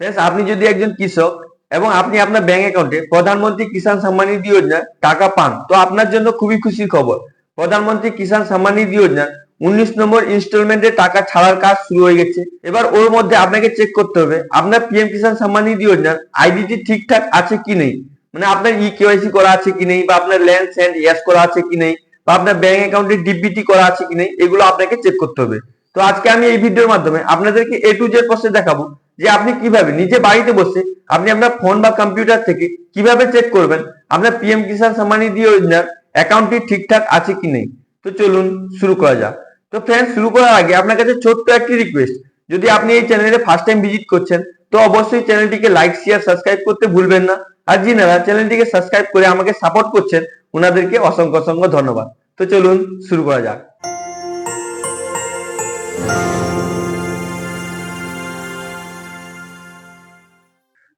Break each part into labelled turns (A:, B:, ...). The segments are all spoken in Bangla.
A: আপনি যদি একজন কৃষক এবং আপনি আপনার ব্যাংক অ্যাকাউন্টে প্রধানমন্ত্রী কিষাণ সম্মান নিধি যোজনার টাকা পান, তো আপনার জন্য খুবই খুশির খবর। প্রধানমন্ত্রী কিষাণ সম্মান নিধি যোজনা উনিশ নম্বর ইনস্টলমেন্টে টাকা ছাড়ার কাজ শুরু হয়ে গেছে। এবার ওর মধ্যে আপনাকে চেক করতে হবে, আপনার পিএম কিষাণ সম্মান নিধি যোজনার আইডিটি ঠিকঠাক আছে কি নেই? মানে আপনার ই কেওয়াইসি করা আছে কি নেই? বা আপনার ল্যান্ড স্যান্ড ইয়াস করা আছে কি নেই? বা আপনার ব্যাংক অ্যাকাউন্টে ডিবিটি করা আছে কি নেই? এগুলো আপনাকে চেক করতে হবে। তো আজকে আমি এই ভিডিওর মাধ্যমে আপনাদেরকে এ টু জেড প্রসেস দেখাবো। যে আপনি কীভাবে, নিজে বাড়িতে বসে আপনি আপনার ফোন বা কম্পিউটার থেকে কীভাবে চেক করবেন? আপনার পিএম কিষাণ সম্মান নিধি যোজনার অ্যাকাউন্টটি ঠিকঠাক আছে কি নেই? তো চলুন শুরু করা যাক। তো ফ্রেন্ড শুরু করার আগে আপনার কাছে ছোট্ট একটি রিকোয়েস্ট যদি আপনি এই চ্যানেলে ফার্স্ট টাইম ভিজিট করছেন, তো অবশ্যই চ্যানেলটিকে লাইক শেয়ার সাবস্ক্রাইব করতে ভুলবেন না। আর যিনারা চ্যানেলটিকে সাবস্ক্রাইব করে আমাকে সাপোর্ট করছেন ওনাদেরকে অসংখ্য অসংখ্য ধন্যবাদ। তো চলুন শুরু করা যাক।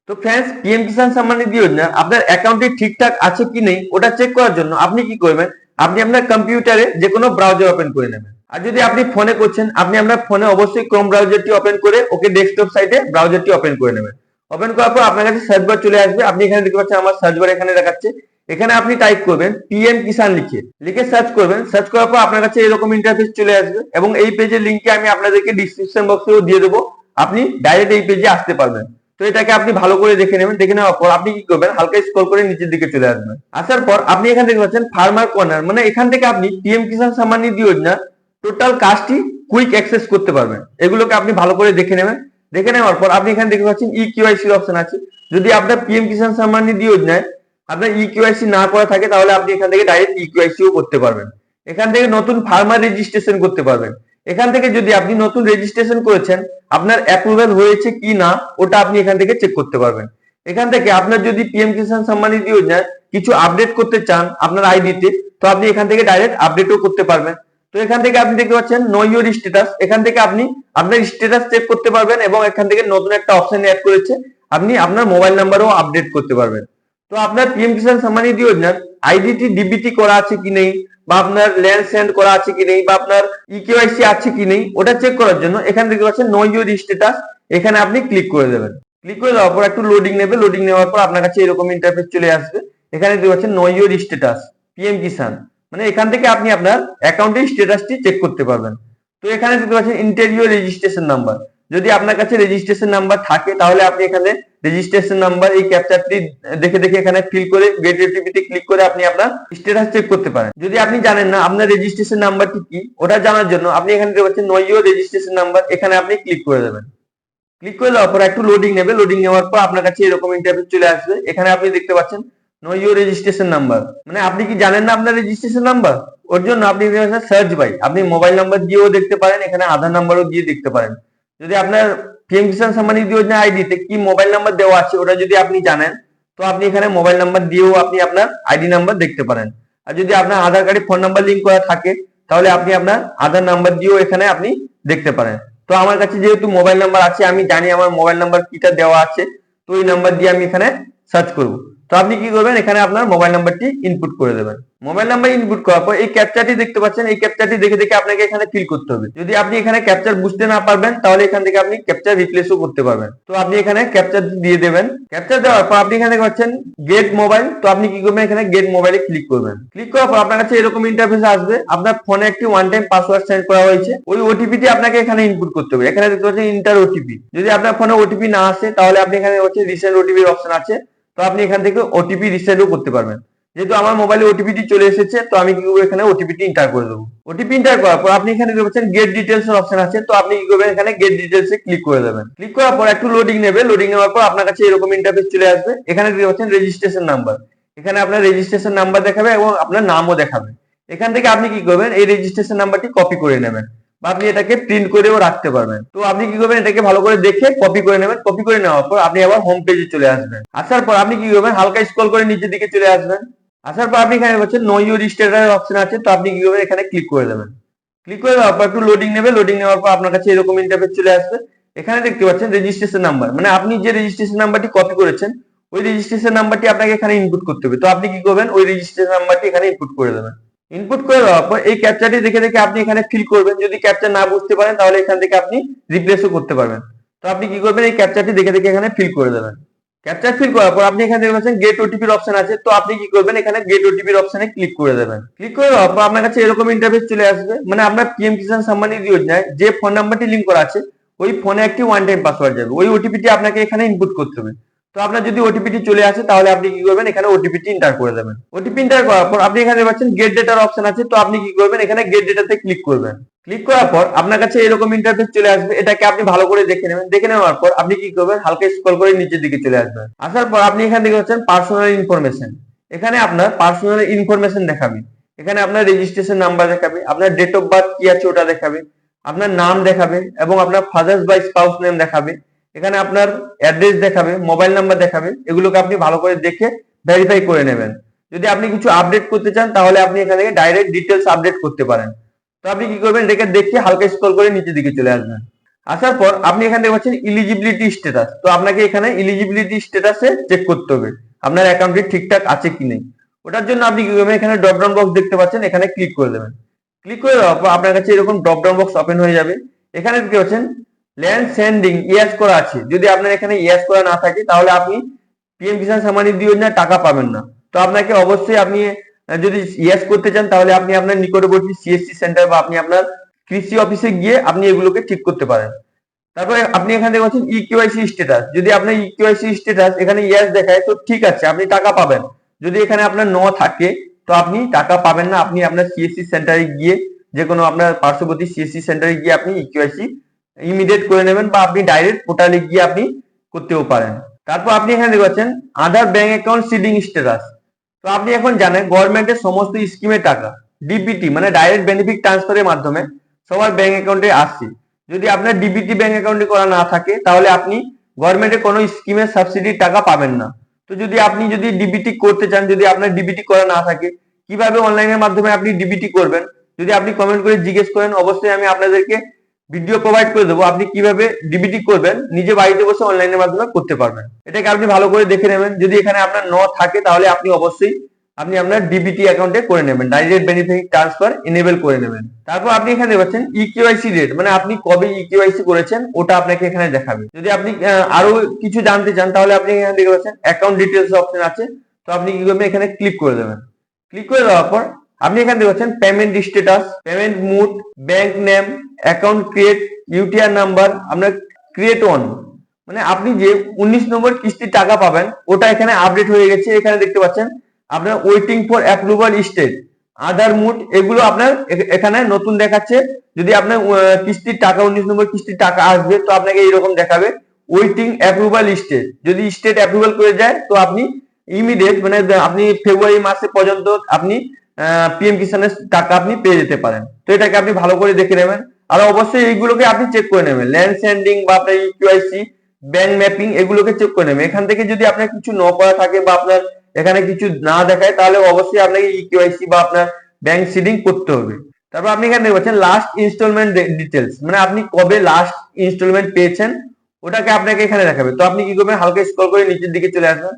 A: তো ফ্রেন্ডস পিএম কিষাণ সম্মান নিধি যোজনা আপনার অ্যাকাউন্টে ঠিকঠাক আছে কি নেই, ওটা চেক করার জন্য আপনি কি করবেন? আপনি আপনার কম্পিউটারে যে কোনো ব্রাউজার ওপেন করে নেবেন। আর যদি আপনি ফোনে করছেন, আপনি আপনার ফোনে অবশ্যই ক্রোম ব্রাউজারটি ওপেন করে ওকে ডেস্কটপ সাইটে ব্রাউজারটি ওপেন করে নেবেন। ওপেন করার পর আপনার কাছে সার্চ বার চলে আসবে। আপনি এখানে দেখতে পাচ্ছেন, আমার সার্চ বার এখানে দেখাচ্ছে। এখানে আপনি টাইপ করবেন পিএম কিষাণ লিখে। লিখে সার্চ করবেন। সার্চ করার পর আপনার কাছে এরকম ইন্টারফেস চলে আসবে এবং এই পেজের লিঙ্কটি আমি আপনাদেরকে ডিসক্রিপশন বক্সেও দিয়ে দেবো। আপনি ডাইরেক্ট এই পেজে আসতে পারবেন। তো এটাকে আপনি ভালো করে দেখে নেবেন, দেখে নেওয়ার পর আপনি কি করবেন? হালকা স্ক্রল করে নিচের দিকে চলে আসবেন। আসার পর আপনি এখান থেকে পাচ্ছেন ফার্মার কর্নার মানে এখান থেকে আপনি পিএম কিষাণ সম্মান নিধি যোজনা টোটাল কাজটি কুইক অ্যাক্সেস করতে পারবেন। এগুলোকে আপনি ভালো করে দেখে নেবেন। দেখে নেওয়ার পর আপনি এখানে দেখতে পাচ্ছেন ই কিউআইসির অপশন আছে। যদি আপনার পিএম কিষাণ সম্মান নিধি যোজনায় আপনার ই কিউআইসি না করা থাকে, তাহলে আপনি এখান থেকে ডাইরেক্ট ই কিউআইসিও করতে পারবেন। এখান থেকে নতুন ফার্মার রেজিস্ট্রেশন করতে পারবেন। এখান থেকে যদি আপনি নতুন রেজিস্ট্রেশন করেছেন, আপনার অ্যাপ্রুভাল হয়েছে কি না, ওটা আপনি এখান থেকে চেক করতে পারবেন। এখান থেকে আপনার যদি পিএম কিষাণ সম্মান নিধি যোজনায় কিছু আপডেট করতে চান, আপনার আইডিতে তো আপনি এখান থেকে ডাইরেক্ট আপডেটও করতে পারবেন। তো এখান থেকে আপনি দেখতে পাচ্ছেন নো ইউর স্ট্যাটাস এখান থেকে আপনি আপনার স্ট্যাটাস চেক করতে পারবেন এবং এখান থেকে নতুন একটা অপশন অ্যাড করেছে, আপনি আপনার মোবাইল নাম্বারও আপডেট করতে পারবেন। তো আপনার পিএম কিষাণ সম্মান যোজনার আইডিটি ডিবিটি করা আছে কি নেই? বা আপনার ল্যান্ড সেন্ড করা আছে কি নেই? বা আপনার ইকেওয়াইসি আছে কি নেই? ওটা চেক করার জন্য এখানে দেখতে পাচ্ছেন নো ইউর স্ট্যাটাস এখানে আপনি ক্লিক করে দেবেন। ক্লিক করে দেওয়ার পর একটু লোডিং নেবে। লোডিং নেওয়ার পর আপনার কাছে এরকম ইন্টারফেস চলে আসবে। এখানে দেখতে পাচ্ছেন know your status PM Kisan মানে এখান থেকে আপনি আপনার অ্যাকাউন্টের স্ট্যাটাসটি চেক করতে পারবেন। তো এখানে দেখতে পাচ্ছেন ইন্টারভিউ রেজিস্ট্রেশন নাম্বার যদি আপনার কাছে রেজিস্ট্রেশন নাম্বার থাকে, তাহলে আপনি এখানে রেজিস্ট্রেশন নাম্বার এই ক্যাপচারটি দেখে দেখে এখানে ফিল করে গেট ওটিপিতে ক্লিক করে আপনি আপনার স্ট্যাটাস চেক করতে পারেন। যদি আপনি জানেন না আপনার রেজিস্ট্রেশন নাম্বারটি কি, ওটা জানার জন্য আপনি এখানে দেখতে নইও রেজিস্ট্রেশন নাম্বার এখানে আপনি ক্লিক করে দেবেন। ক্লিক করে দেওয়ার পর একটু লোডিং নেবে। লোডিং নেওয়ার পর আপনার কাছে এরকম ইন্টারফেস চলে আসবে। এখানে আপনি দেখতে পাচ্ছেন নো ইউর রেজিস্ট্রেশন নাম্বার মানে আপনি কি জানেন না আপনার রেজিস্ট্রেশন নাম্বার ওর জন্য আপনি সার্চ বাই আপনি মোবাইল নাম্বার দিয়েও দেখতে পারেন, এখানে আধার নাম্বারও দিয়ে দেখতে পারেন। যদি আপনার পিএম কিষাণ সম্মান নিধি যোজনা আইডিতে কি মোবাইল নাম্বার দেওয়া আছে, ওটা যদি আপনি জানেন, তো আপনি এখানে মোবাইল নাম্বার দিয়েও আপনি আপনার আইডি নাম্বার দেখতে পারেন। আর যদি আপনার আধার কার্ডে ফোন নাম্বার লিঙ্ক করা থাকে, তাহলে আপনি আপনার আধার নাম্বার দিয়েও এখানে আপনি দেখতে পারেন। তো আমার কাছে যেহেতু মোবাইল নাম্বার আছে, আমি জানি আমার মোবাইল নাম্বার কিটা দেওয়া আছে, তো ওই নাম্বার দিয়ে আমি এখানে সার্চ করব। তো আপনি কি করবেন? এখানে আপনার মোবাইল নাম্বারটি ইনপুট করে দেবেন। মোবাইল নাম্বার ইনপুট করার পর এই ক্যাপচারটি দেখতে পাচ্ছেন, এই ক্যাপচারটি দেখে দেখে আপনাকে এখানে ফিল করতে হবে। যদি আপনি এখানে ক্যাপচার বুঝতে না পারবেন, তাহলে এখান থেকে আপনি ক্যাপচার রিপ্লেসও করতে পারবেন। তো আপনি এখানে ক্যাপচার দিয়ে দেবেন। ক্যাপচার দেওয়ার পর আপনি এখানে পাচ্ছেন গেট মোবাইল তো আপনি কি করবেন? এখানে গেট মোবাইলে ক্লিক করবেন। ক্লিক করার পর আপনার কাছে এরকম ইন্টারফেস আসবে। আপনার ফোনে একটি ওয়ান টাইম পাসওয়ার্ড সেন্ড করা হয়েছে। ওই ওটিপিটি আপনাকে এখানে ইনপুট করতে হবে। এখানে দেখতে পাচ্ছেন ইন্টার ওটিপি যদি আপনার ফোনে ওটিপি না আসে, তাহলে আপনি এখানে হচ্ছে রিসেন্ট ওটিপির অপশন আছে। তো আপনি এখান থেকে ওটিপি রিসেন্টও করতে পারবেন। যেহেতু আমার মোবাইলে ওটিপিটি চলে এসেছে, তো আমি কি করব এখানে ওটিপিটি এন্টার করে দেবো। ওটিপি এন্টার করার পর আপনি এখানে পাচ্ছেন গেট ডিটেলস এর অপশন আছে, তো আপনি কি করবেন এখানে গেট ডিটেলস এ ক্লিক করে দেবেন। ক্লিক করার পর একটু লোডিং নেবে লোডিং নেওয়ার পর আপনার কাছে এরকম ইন্টারফেস চলে আসবে। এখানে দেখতে পাচ্ছেন রেজিস্ট্রেশন নাম্বার এখানে আপনার রেজিস্ট্রেশন নাম্বার দেখাবে এবং আপনার নামও দেখাবে। এখান থেকে আপনি কি করবেন, এই রেজিস্ট্রেশন নাম্বারটি কপি করে নেবেন। বা আপনি এটাকে প্রিন্ট করেও রাখতে পারবেন। তো আপনি কি করবেন? এটাকে ভালো করে দেখে কপি করে নেবেন। কপি করে নেওয়ার পর আপনি আবার হোম পেজে চলে আসবেন। আসার পর আপনি কি করবেন? হালকা স্ক্রল করে নিচের দিকে চলে আসবেন। আসার পর আপনি এখানে পাচ্ছেন নো ইউর স্টেটাস অপশন আছে। তো আপনি কি করবেন? এখানে ক্লিক করে দেবেন। ক্লিক করে দেওয়ার পর একটু লোডিং নেবে। লোডিং নেওয়ার পর আপনার কাছে এরকম ইন্টারফেস চলে আসবে। এখানে দেখতে পাচ্ছেন রেজিস্ট্রেশন নাম্বার মানে আপনি যে রেজিস্ট্রেশন নাম্বারটি কপি করেছেন, ওই রেজিস্ট্রেশন নাম্বারটি আপনাকে এখানে ইনপুট করতে হবে। তো আপনি কি করবেন? ওই রেজিস্ট্রেশন নাম্বারটি এখানে ইনপুট করে দেবেন। ইনপুট করে দেওয়ার পর এই ক্যাপচারটি দেখে দেখে আপনি এখানে ফিল করবেন। যদি ক্যাপচার না বুঝতে পারেন, তাহলে এখান থেকে আপনি রিপ্লেসও করতে পারবেন। তো আপনি কি করবেন? এই ক্যাপচারটি দেখে দেখে এখানে ফিল করে দেবেন। ক্যাপচার ফিল করার পর আপনি এখানে পাচ্ছেন গেট ওটিপির অপশন আছে। তো আপনি কি করবেন? এখানে গেট ওটিপির অপশনে ক্লিক করে দেবেন। ক্লিক করে দেওয়ার পর আপনার কাছে এরকম ইন্টারফেস চলে আসবে। মানে আপনার পিএম কিষাণ সম্মান নিধি যোজনায় যে ফোন নাম্বারটি লিঙ্ক করা আছে, ওই ফোনে একটি ওয়ান টাইম পাসওয়ার্ড যাবে। ওই ওটিপিটি আপনাকে এখানে ইনপুট করতে হবে। তো আপনার যদি ওটিপিটি চলে আসে, তাহলে আপনি কি করবেন? এখানে ওটিপিটি এন্টার করে দেবেন। ওটিপি এন্টার করার পর আপনি এখানে পাচ্ছেন গেট ডেটার অপশন আছে। তো আপনি কি করবেন? এখানে গেট ডেটাতে ক্লিক করবেন। ক্লিক করার পর আপনার কাছে এরকম ইন্টারফেস চলে আসবে। এটাকে আপনি ভালো করে দেখে নেবেন। দেখে নেওয়ার পর আপনি কি করবেন? হালকা স্ক্রল করে নিচের দিকে চলে আসবেন। আসার পর আপনি এখান থেকে হচ্ছেন পার্সোনাল ইনফরমেশন এখানে আপনার পার্সোনাল ইনফরমেশন দেখাবে। এখানে আপনার রেজিস্ট্রেশন নাম্বার দেখাবে। আপনার ডেট অফ বার্থ কি আছে ওটা দেখাবে। আপনার নাম দেখাবে এবং আপনার ফাদার্স বা স্পাউস নেম দেখাবে। এখানে আপনার অ্যাড্রেস দেখাবে মোবাইল নাম্বার দেখাবে, এগুলোকে আপনি ভালো করে দেখে ভেরিফাই করে নেবেন। যদি আপনি কিছু আপডেট করতে চান, তাহলে আপনি এখান থেকে ডাইরেক্ট ডিটেলস আপডেট করতে পারেন। তো আপনি কি করবেন? এটাকে দেখে হালকা স্ক্রল করে নিচের দিকে চলে আসবেন। আসার পর আপনি এখান থেকে পাচ্ছেন ইলিজিবিলিটি স্ট্যাটাস তো আপনাকে এখানে ইলিজিবিলিটি স্ট্যাটাসে চেক করতে হবে, আপনার অ্যাকাউন্টটি ঠিকঠাক আছে কি নেই। ওটার জন্য আপনি কি করবেন? এখানে ড্রপ ডাউন বক্স দেখতে পাচ্ছেন, এখানে ক্লিক করে দেবেন। ক্লিক করে দেওয়ার পর আপনার কাছে এরকম ড্রপ ডাউন বক্স ওপেন হয়ে যাবে। এখানে দেখতে পাচ্ছেন ল্যান্ড সেন্ডিং, ইয়াস করা আছে। যদি আপনার এখানে ইয়াস করা না থাকে, তাহলে আপনি পিএম কিষাণ সম্মান নিধি যোজনায় টাকা পাবেন না। তো আপনাকে অবশ্যই আপনি যদি ইয়াস করতে চান, তাহলে আপনি আপনার নিকটবর্তী সিএসসি সেন্টার বা আপনি আপনার কৃষি অফিসে গিয়ে আপনি এগুলোকে ঠিক করতে পারেন। তারপরে আপনি এখানে দেখতে পাচ্ছেন ই কেওয়াইসি স্ট্যাটাস যদি আপনার ই কেওয়াইসি স্ট্যাটাস এখানে ইয়াস দেখায়, তো ঠিক আছে, আপনি টাকা পাবেন। যদি এখানে আপনার ন থাকে, তো আপনি টাকা পাবেন না। আপনি আপনার সিএসসি সেন্টারে গিয়ে যে কোনো আপনার পার্শ্ববর্তী সিএসসি সেন্টারে গিয়ে আপনি ই কেওয়াইসি ইমিডিয়েট করে নেবেন বা আপনি ডাইরেক্ট পোর্টালে গিয়ে আপনি করতেও পারেন। তারপর আপনি এখানে দেখতে পাচ্ছেন, Aadhaar bank account seeding status তো আপনি এখন জানেন গভর্নমেন্টের সমস্ত স্কিমের টাকা ডিবিটি মানে ডাইরেক্ট বেনিফিট ট্রান্সফারের মাধ্যমে সবার ব্যাংক অ্যাকাউন্টে আসছে। যদি আপনার ডিবিটি ব্যাংক অ্যাকাউন্টে করা না থাকে, তাহলে আপনি গভর্নমেন্টের কোনো স্কিমের সাবসিডির টাকা পাবেন না। তো যদি আপনি যদি ডিবিটি করতে চান, যদি আপনার ডিবিটি করা না থাকে, কীভাবে অনলাইনের মাধ্যমে আপনি ডিবিটি করবেন? যদি আপনি কমেন্ট করে জিজ্ঞেস করেন, অবশ্যই আমি আপনাদেরকে ভিডিও প্রোভাইড করে দেবো। আপনি কীভাবে ডিবিটি করবেন, নিজে বাড়িতে বসে অনলাইনের মাধ্যমে করতে পারবেন। এটাকে আপনি ভালো করে দেখে নেবেন। যদি এখানে আপনার ন থাকে, তাহলে আপনি অবশ্যই আপনি আপনার ডিবিটি অ্যাকাউন্টে করে নেবেন। ডাইরেক্ট বেনিফিট ট্রান্সফার এনেবল করে নেবেন। তারপর আপনি এখানে পাচ্ছেন ই কেওয়াইসি রেট মানে আপনি কবে ই কেওয়াইসি করেছেন, ওটা আপনাকে এখানে দেখাবে। যদি আপনি আরও কিছু জানতে চান, তাহলে আপনি এখানে দেখতে পাচ্ছেন অ্যাকাউন্ট ডিটেলস অপশন আছে। তো আপনি কি করবেন এখানে ক্লিক করে দেবেন। ক্লিক করে দেওয়ার পর আপনি এখানে দেখতে পাচ্ছেন payment status payment mode bank name account create UTR number আপনার ক্রিয়েট অন মানে আপনি যে উনিশ নম্বর কিস্তির টাকা পাবেন, ওটা এখানে আপডেট হয়ে গেছে। এখানে দেখতে পাচ্ছেন, আপনার waiting for approval state Aadhaar mode এগুলো আপনার এখানে নতুন দেখাচ্ছে। যদি আপনার কিস্তির টাকা, উনিশ নম্বর কিস্তির টাকা আসবে, তো আপনাকে এইরকম দেখাবে ওয়েটিং অ্যাপ্রুভাল স্টেট যদি স্টেট অ্যাপ্রুভাল করে যায় তো আপনি ইমিডিয়েট মানে আপনি ফেব্রুয়ারি মাসে পর্যন্ত আপনি পিএম কিষানের টাকা আপনি পেয়ে যেতে পারেন। তো এটাকে আপনি ভালো করে দেখে নেবেন। আর অবশ্যই এইগুলোকে আপনি চেক করে নেবেন। ল্যান্ড সেন্ডিং বা আপনার ইউআইসি ব্যাংক ম্যাপিং এগুলোকে চেক করে নেবেন। এখান থেকে যদি আপনার কিছু ন করা থাকে বা আপনার এখানে কিছু না দেখায়, তাহলে অবশ্যই আপনাকে ইকেওয়াইসি বা আপনার ব্যাংক সিডিং করতে হবে। তারপর আপনি এখানে পাচ্ছেন লাস্ট ইনস্টলমেন্ট ডিটেলস মানে আপনি কবে লাস্ট ইনস্টলমেন্ট পেয়েছেন? ওটাকে আপনাকে এখানে দেখাবে। তো আপনি কি করবেন? হালকা স্ক্রল করে নিচের দিকে চলে আসবেন।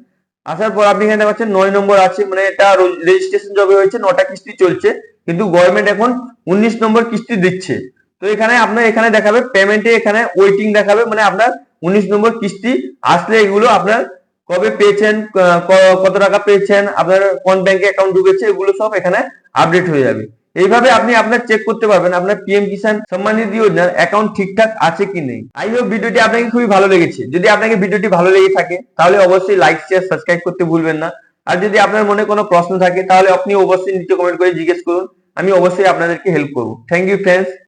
A: আসার পর আপনি এখানে পাচ্ছেন নয় নম্বর আছে মানে এটা রেজিস্ট্রেশন জবে হয়েছে, নটা কিস্তি চলছে, কিন্তু গভর্নমেন্ট এখন উনিশ নম্বর কিস্তি দিচ্ছে। তো এখানে আপনার এখানে দেখাবে পেমেন্টে এখানে ওয়েটিং দেখাবে মানে আপনার উনিশ নম্বর কিস্তি আসলে এগুলো আপনার কবে পেয়েছেন কত টাকা পেয়েছেন, আপনার কোন ব্যাংকে অ্যাকাউন্ট ঢুকেছে, এগুলো সব এখানে আপডেট হয়ে যাবে। এইভাবে আপনি আপনার চেক করতে পারবেন আপনার পিএম কিষান সম্মান নিধি যোজনার অ্যাকাউন্ট ঠিকঠাক আছে কি নেই। আই হোপ ভিডিওটি আপনাকে খুবই ভালো লেগেছে। যদি আপনাকে ভিডিওটি ভালো লেগে থাকে, তাহলে অবশ্যই লাইক শেয়ার সাবস্ক্রাইব করতে ভুলবেন না। আর যদি আপনার মনে কোনো প্রশ্ন থাকে, তাহলে আপনি অবশ্যই নিচে কমেন্ট করে জিজ্ঞেস করুন। আমি অবশ্যই আপনাদেরকে হেল্প করব। Thank you friends